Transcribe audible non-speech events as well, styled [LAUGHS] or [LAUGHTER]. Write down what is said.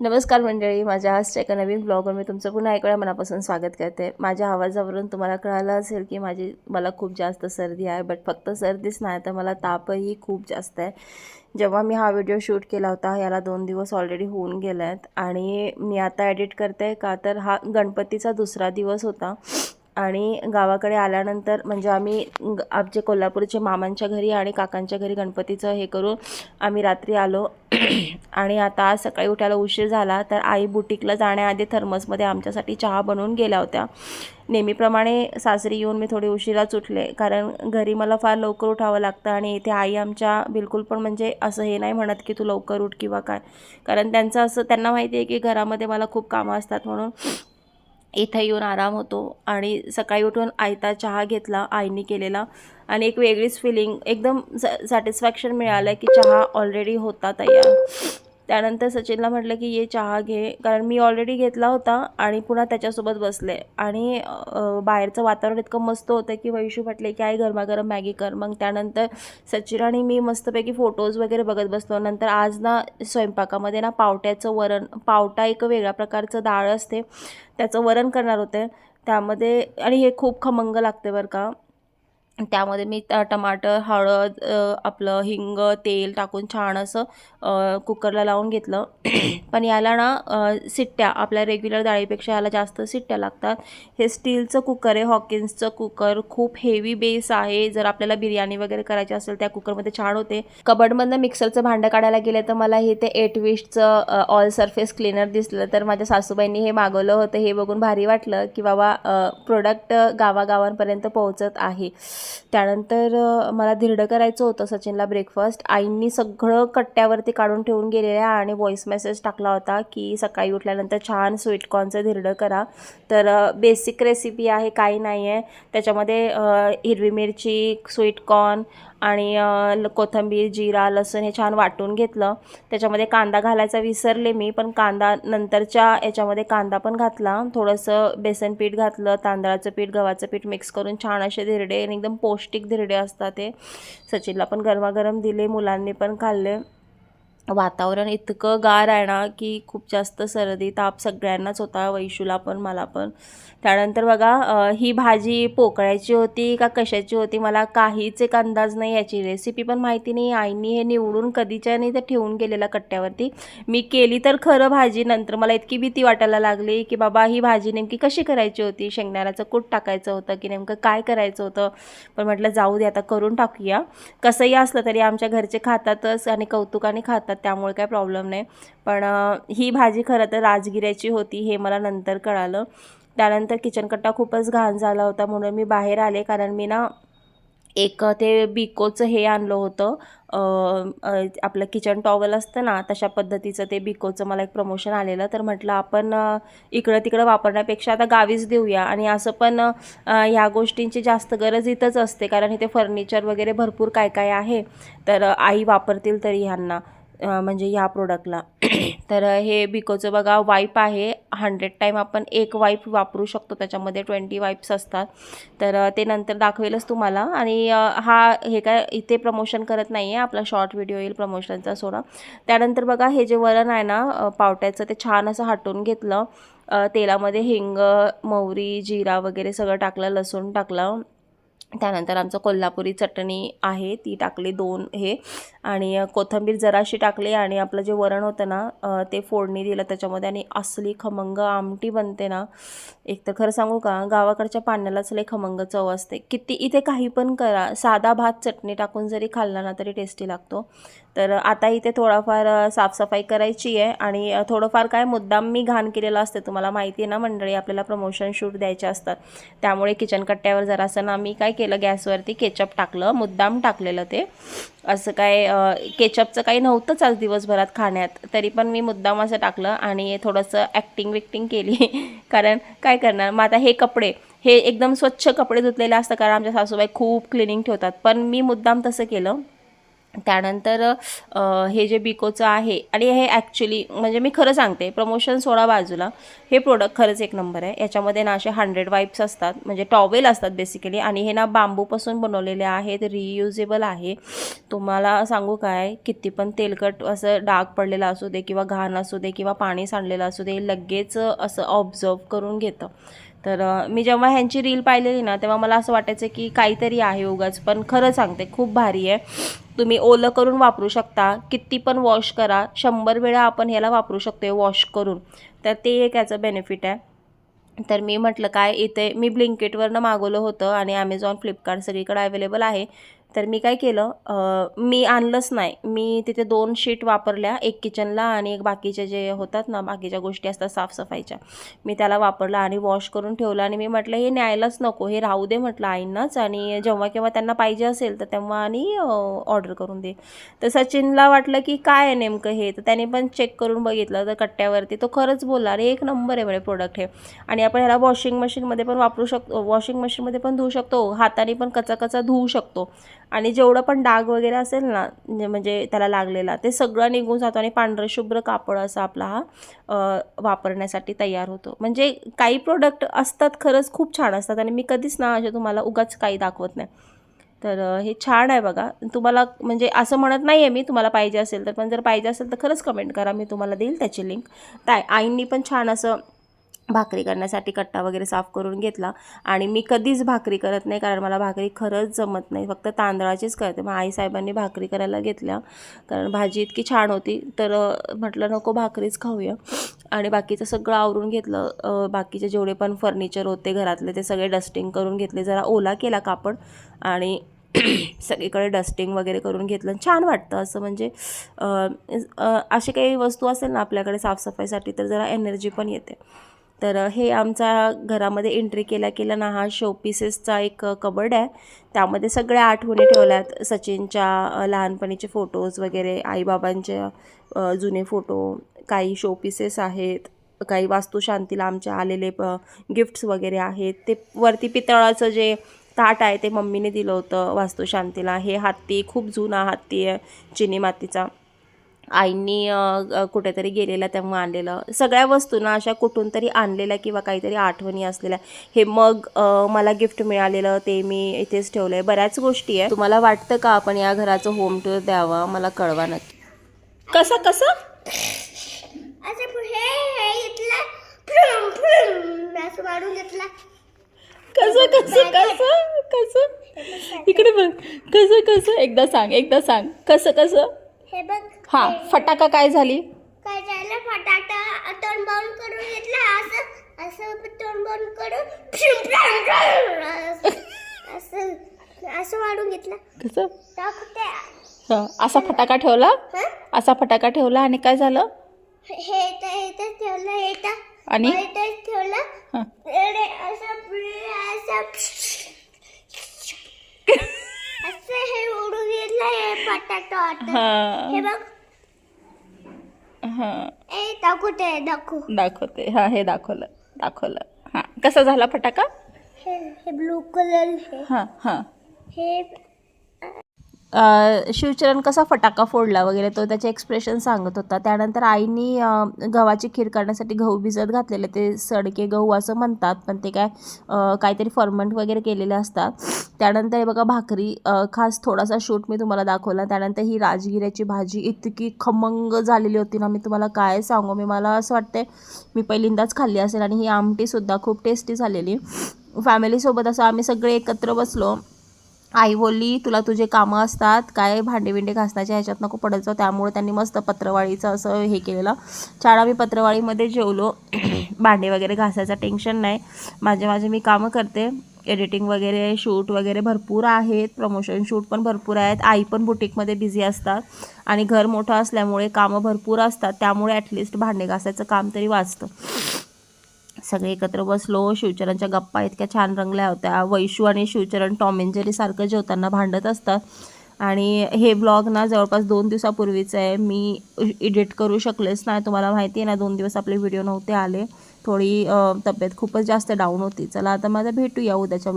नमस्कार मंडळी माझ्या आजच्या एका नवीन ब्लॉगवर मी तुमचं पुन्हा एक वेळा मनापासून स्वागत करते. माझ्या आवाजावरून तुम्हाला कळालं असेल की माझी मला खूप जास्त सर्दी आहे बट फक्त सर्दीच नाही तर मला तापही खूप जास्त आहे. जेव्हा मी हा व्हिडिओ शूट केला होता याला दोन दिवस ऑलरेडी होऊन गेले आहेत आणि मी आता एडिट करते का तर हा गणपतीचा दुसरा दिवस होता. आणि गावाकडे आल्यानंतर म्हणजे आम्ही ग- आमचे कोल्हापूरचे मामांच्या घरी आणि काकांच्या घरी गणपतीचं हे करून आम्ही रात्री आलो. [CLEARS THROAT] आणि आता आज सकाळी उठायला उशीर झाला तर आई बुटीकला जाण्याआधी थर्मसमध्ये आमच्यासाठी चहा बनवून गेल्या होत्या. नेहमीप्रमाणे सासरी येऊन मी थोडी उशिराच उठले कारण घरी मला फार लवकर उठावं लागतं आणि इथे आई आमच्या बिलकुल पण म्हणजे असं हे नाही म्हणत की तू लवकर उठ किंवा काय. कारण त्यांचं असं त्यांना माहिती आहे की घरामध्ये मला खूप कामं असतात म्हणून इथं येऊन आराम होतो आणि सकाळी उठून आयता चहा घेतला आईने केलेला. आणि एक वेगळीच फिलिंग एकदम सॅटिस्फॅक्शन मिळालं की चहा ऑलरेडी होता तयार. त्यानंतर सचिनला म्हटलं की ये चहा घे. कारण मी ऑलरेडी घेतला होता आणि पुन्हा त्याच्यासोबत बसले. आणि बाहेरचं वातावरण इतकं मस्त होतं की वैशू म्हटले की आई गरमागरम मॅगी कर. मग त्यानंतर सचिन आणि मी मस्तपैकी फोटोज वगैरे बघत बसलो. नंतर आज ना स्वयंपाकामध्ये ना पावट्याचं वरण पावटा एक वेगळ्या प्रकारचं डाळ असते त्याचं वरण करणार होते. त्यामध्ये आणि हे खूप खमंग लागते बरं का. त्यामध्ये मी ट- टमाटर हळद आपलं हिंग तेल टाकून छान असं कुकरला लावून घेतलं. [CLEARS THROAT] पण याला ना सिट्ट्या आपल्या रेग्युलर डाळीपेक्षा याला जास्त सिट्ट्या लागतात. हे स्टीलचं कुकर आहे हॉकिन्सचं कुकर. खूप हेवी बेस आहे. जर आपल्याला बिर्याणी वगैरे करायची असेल त्या कुकरमध्ये छान होते. कबडमधनं मिक्सरचं भांडं काढायला गेलं तर मला हे ते एट विशचं ऑल सरफेस क्लीनर दिसलं. तर माझ्या सासूबाईंनी हे मागवलं होतं. हे बघून भारी वाटलं की बाबा प्रोडक्ट गावागावांपर्यंत पोहोचत आहे. त्यानंतर मला धिरडं करायचं होतं सचिनला ब्रेकफास्ट आईंनी सगळं कट्ट्यावरती काढून ठेवून गेलेलं आहे आणि व्हॉईस मेसेज टाकला होता की सकाळी उठल्यानंतर छान स्वीटकॉर्नचं धिरडं करा. तर बेसिक रेसिपी आहे काही नाही आहे त्याच्यामध्ये हिरवी मिरची स्वीटकॉर्न आणि कोथंबीर ल- कोथिंबीर जिरा लसूण हे छान वाटून घेतलं. त्याच्यामध्ये कांदा घालायचा विसरले मी पण कांदा नंतरच्या याच्यामध्ये कांदा पण घातला. थोडंसं बेसन पीठ घातलं तांदळाचं पीठ गव्हाचं पीठ मिक्स करून छान असे धिरडे आणि एकदम पौष्टिक धिरडे असतात ते. सचिनला पण गरमागरम दिले मुलांनी पण खाल्ले. वातावरण इतकं गार आहे ना की खूप जास्त सर्दी ताप सगळ्यांनाच होता वैशूला पण मला पण. त्यानंतर बघा ही भाजी पोकळ्याची होती का कशाची होती मला काहीच एक अंदाज नाही याची. रेसिपी पण माहिती नाही आईनी हे निवडून कधीच्या नाही तर ठेवून गेलेला कट्ट्यावरती. मी केली तर खरं भाजी नंतर मला इतकी भीती वाटायला लागली की बाबा ही भाजी नेमकी कशी करायची होती? शेंगदाण्याचं कूट टाकायचं होतं की नेमकं काय करायचं होतं? पण म्हटलं जाऊ दे आता करून टाकूया. कसंही असलं तरी आमच्या घरचे खातातच आणि कौतुकाने खातात. त्यामुळे काय प्रॉब्लेम नाही. पण ही भाजी खरं तर राजगिऱ्याची होती हे मला नंतर कळालं. त्यानंतर किचन कट्टा खूपच घाण झाला होता म्हणून मी बाहेर आले. कारण मी ना एक ते बिकोचं हे आणलं होतं. आपलं किचन टॉवल असतं ना तशा पद्धतीचं ते बिकोचं मला एक प्रमोशन आलेलं. तर म्हटलं आपण इकडं तिकडं वापरण्यापेक्षा आता गावीच देऊया. आणि असं पण ह्या गोष्टींची जास्त गरज इथंच असते. कारण इथे फर्निचर वगैरे भरपूर काय काय आहे. तर आई वापरतील तरी ह्यांना. म्हणजे ह्या प्रोडक्टला [CLEARS THROAT] तर हे बिकोचं बघा वाईप आहे. हंड्रेड टाईम आपण एक वाईप वापरू शकतो. त्याच्यामध्ये ट्वेंटी वाईप्स असतात. तर ते नंतर दाखवेलच तुम्हाला. आणि हा हे काय इथे प्रमोशन करत नाही आहे आपला शॉर्ट व्हिडिओ येईल प्रमोशनचा सोडा. त्यानंतर बघा हे जे वरण आहे ना पावट्याचं ते छान असं हटवून घेतलं. तेलामध्ये हिंग मोहरी जिरा वगैरे सगळं टाकलं लसूण टाकलं. त्यानंतर आमचं कोल्हापुरी चटणी आहे ती टाकली दोन हे. आणि कोथंबीर कोथिंबीर जराशी टाकली आणि आपलं जे वरण होतं ना ते फोडणी दिलं त्याच्यामध्ये. आणि असली खमंग आमटी बनते ना एक तर खरं सांगू का गावाकडच्या पाण्यालाच लई खमंग चव असते. किती इथे काही पण करा साधा भात चटणी टाकून जरी खाल्ला ना तरी टेस्टी लागतो. तर आता इथे थोडाफार साफसफाई करायची आहे आणि थोडंफार काय मुद्दाम मी घाण केलेलं असते तुम्हाला माहिती आहे ना मंडळी आपल्याला प्रमोशन शूट द्यायचे असतात. त्यामुळे किचन कट्ट्यावर जरासं ना मी काय केलं गॅसवरती केचप टाकलं मुद्दाम टाकलेलं ते. असं काय केचपचं काही नव्हतंच आज दिवसभरात खाण्यात तरी पण मी मुद्दाम असं टाकलं आणि थोडंसं ॲक्टिंग विक्टिंग केली. [LAUGHS] कारण काय करणार? मग आता हे कपडे हे एकदम स्वच्छ कपडे धुतलेले असतं कारण आमच्या सासूबाई खूप क्लिनिंग ठेवतात. पण मी मुद्दाम तसं केलं. त्यानंतर हे जे बिकोचं आहे आणि हे ॲक्च्युली म्हणजे मी खरं सांगते प्रमोशन सोडा बाजूला हे प्रोडक्ट खरंच एक नंबर आहे. याच्यामध्ये ना असे हंड्रेड वाईप्स असतात म्हणजे टॉवेल असतात बेसिकली आणि हे ना बांबूपासून बनवलेले आहेत रियुजेबल आहे. तुम्हाला सांगू काय किती पण तेलकट असं डाग पडलेलं असू दे किंवा घाण असू दे किंवा पाणी सांडलेलं असू दे लगेच असं ऑब्झर्व करून घेतं. तर मी जेव्हा ह्यांची रील पाहिलेली ना तेव्हा मला असं वाटायचं की काहीतरी आहे उगाच पण खरं सांगते खूप भारी आहे. तुम्ही ओलं करून वापरू शकता किती पण वॉश करा शंभर वेळा आपण ह्याला वापरू शकतो वॉश करून. तर ते एक याचं बेनिफिट आहे. तर मी म्हटलं काय इथे मी ब्लिंकेटवरनं मागवलं होतं आणि ॲमेझॉन फ्लिपकार्ट सगळीकडे अवेलेबल आहे. तर मी काय केलं मी आणलंच नाही. मी तिथे दोन शीट वापरल्या एक किचनला आणि एक बाकीचे जे होतात ना बाकीच्या गोष्टी असतात साफसफाईच्या मी त्याला वापरला आणि वॉश करून ठेवलं आणि मी म्हटलं हे न्यायलाच नको हे राहू दे म्हटलं आईंनाच आणि जेव्हा केव्हा त्यांना पाहिजे असेल तर तेव्हा आणि ऑर्डर करून दे. तर सचिनला वाटलं की काय आहे नेमकं हे? तर त्याने पण चेक करून बघितलं तर कट्ट्यावरती तो खरंच बोलला अरे एक नंबर आहे म्हणे प्रोडक्ट हे. आणि आपण ह्याला वॉशिंग मशीनमध्ये पण वापरू शकतो वॉशिंग मशीनमध्ये पण धुवू शकतो हाताने पण कचा कचा धुवू शकतो. आणि जेवढं पण डाग वगैरे असेल ना म्हणजे- त्याला लागलेला ते सगळं निघून जातो आणि पांढरं शुभ्र कापड असा आपला हा वापरण्यासाठी तयार होतो. म्हणजे काही प्रोडक्ट असतात खरंच खूप छान असतात आणि मी कधीच ना असे तुम्हाला उगाच काही दाखवत नाही. तर हे छान आहे बघा. तुम्हाला म्हणजे असं म्हणत नाही आहे मी तुम्हाला पाहिजे असेल तर पण जर पाहिजे असेल तर खरंच कमेंट करा. मी तुम्हाला देईल त्याची लिंक ताय आईंनी पण छान असं भाकरी करण्यासाठी कट्टा वगैरे साफ करून घेतला. आणि मी कधीच भाकरी करत नाही कारण मला भाकरी खरंच जमत नाही. फक्त तांदळाचीच करते. मग आईसाहेबांनी भाकरी करायला घेतल्या. कारण भाजी इतकी छान होती. तर म्हटलं नको भाकरीच खाऊया. आणि बाकीचं सगळं आवरून घेतलं. बाकीचे जेवढे पण फर्निचर होते घरातले ते सगळे डस्टिंग करून घेतले. जरा ओला केला कापड. आणि [CLEARS THROAT] सगळीकडे डस्टिंग वगैरे करून घेतलं. छान वाटतं असं म्हणजे अशी काही वस्तू असेल ना आपल्याकडे साफसफाईसाठी तर जरा एनर्जी पण येते. तर हे आमच्या घरामध्ये एंट्री केल्या केला ना हा शो पीसेसचा एक कबर्ड आहे. त्यामध्ये सगळ्या आठवणी ठेवल्यात. सचिनच्या लहानपणीचे फोटोज वगैरे आईबाबांचे जुने फोटो काही शो पीसेस आहेत काही वास्तुशांतीला आमच्या आलेले गिफ्ट्स वगैरे आहेत. ते वरती पितळाचं जे ताट आहे ते मम्मीने दिलं होतं वास्तुशांतीला. हे हत्ती खूप जुना हत्ती आहे चिनी मातीचा आईंनी कुठेतरी गेलेला तेव्हा आणलेलं. सगळ्या वस्तू ना अशा कुठून तरी आणलेल्या किंवा काहीतरी आठवणी असलेल्या. हे मग मला गिफ्ट मिळालेलं ते मी इथेच ठेवलं आहे बऱ्याच गोष्टी आहे तुम्हाला वाटतं का आपण या घराचं होम टूर द्यावं? मला कळवा नक्की. कसं कसं? कसं कसं कसं कसं? इकडे बघ. कसं कसं? एकदा सांग एकदा सांग. कसं कसं? हे बघ हा फटाका काय झाली? काय झालं? फटाटा तोंड बंद करून घेतला असं असं तोंड बंद करून असं- असं वाढून घेतला. कसं? हा, असा फटाका ठेवला? हं? असा फटाका ठेवला आणि काय झालं? हे इथं ठेवलं हे इथं. आणि? ठेवलं. हा. असं असं हे उडून घेतलं हे आता. हा. हे बघ. हा. ए दाखवते दाखव. दाखवते. हा हे दाखवलं दाखवलं. हा. कसा झाला फटाका? हे हे ब्लू कलर हे. हा हा. हे शिवचरण कसा फटाका फोडला वगैरे तो त्याचे एक्सप्रेशन सांगत होता. त्यानंतर आईनी गव्हाची खीर करण्यासाठी गहू भिजत घातलेले. ते सडके गहू असं म्हणतात पण ते काय काहीतरी फर्मंट वगैरे केलेले असतात. त्यानंतर हे बघा भाकरी खास थोडासा शूट मी तुम्हाला दाखवला. त्यानंतर ही राजगिऱ्याची भाजी इतकी खमंग झालेली होती ना मी तुम्हाला काय सांगू? मी मला असं वाटते मी पहिल्यांदाच खाल्ली असेल आणि ही आमटीसुद्धा खूप टेस्टी झालेली. फॅमिलीसोबत असं आम्ही सगळे एकत्र बसलो. आई बोलली तुला तुझे कामं असतात काय भांडे बिंडे घासण्याच्या ह्याच्यात नको पडत जाऊ. त्यामुळे त्यांनी मस्त पत्रवाळीचं असं हे केलेलं. छान आम्ही पत्रवाळीमध्ये जेवलो. [CLEARS THROAT] भांडे वगैरे घासायचं टेन्शन नाही. माझे माझे मी कामं करते. एडिटिंग वगैरे शूट वगैरे भरपूर आहेत. प्रमोशन शूट पण भरपूर आहेत. आई पण बुटीकमध्ये बिझी असतात. आणि घर मोठं असल्यामुळे कामं भरपूर असतात. त्यामुळे ॲटलिस्ट भांडे घासायचं काम तरी वाचतं. सगळे एकत्र बसलो शिवचरणच्या गप्पा इतक्या छान रंगल्या होत्या. वैशू आणि शिवचरण टॉम सारखं जेवताना भांडत असतात. आणि हे ब्लॉग ना जवळपास दोन दिवसापूर्वीचं आहे. मी एडिट करू शकलेच नाही. तुम्हाला माहिती आहे ना दोन दिवस आपले व्हिडिओ नव्हते आले. थोडी तब्येत खूपच जास्त डाऊन होती. चला आता माझा भेटूया उद्याच्या ब्लॉग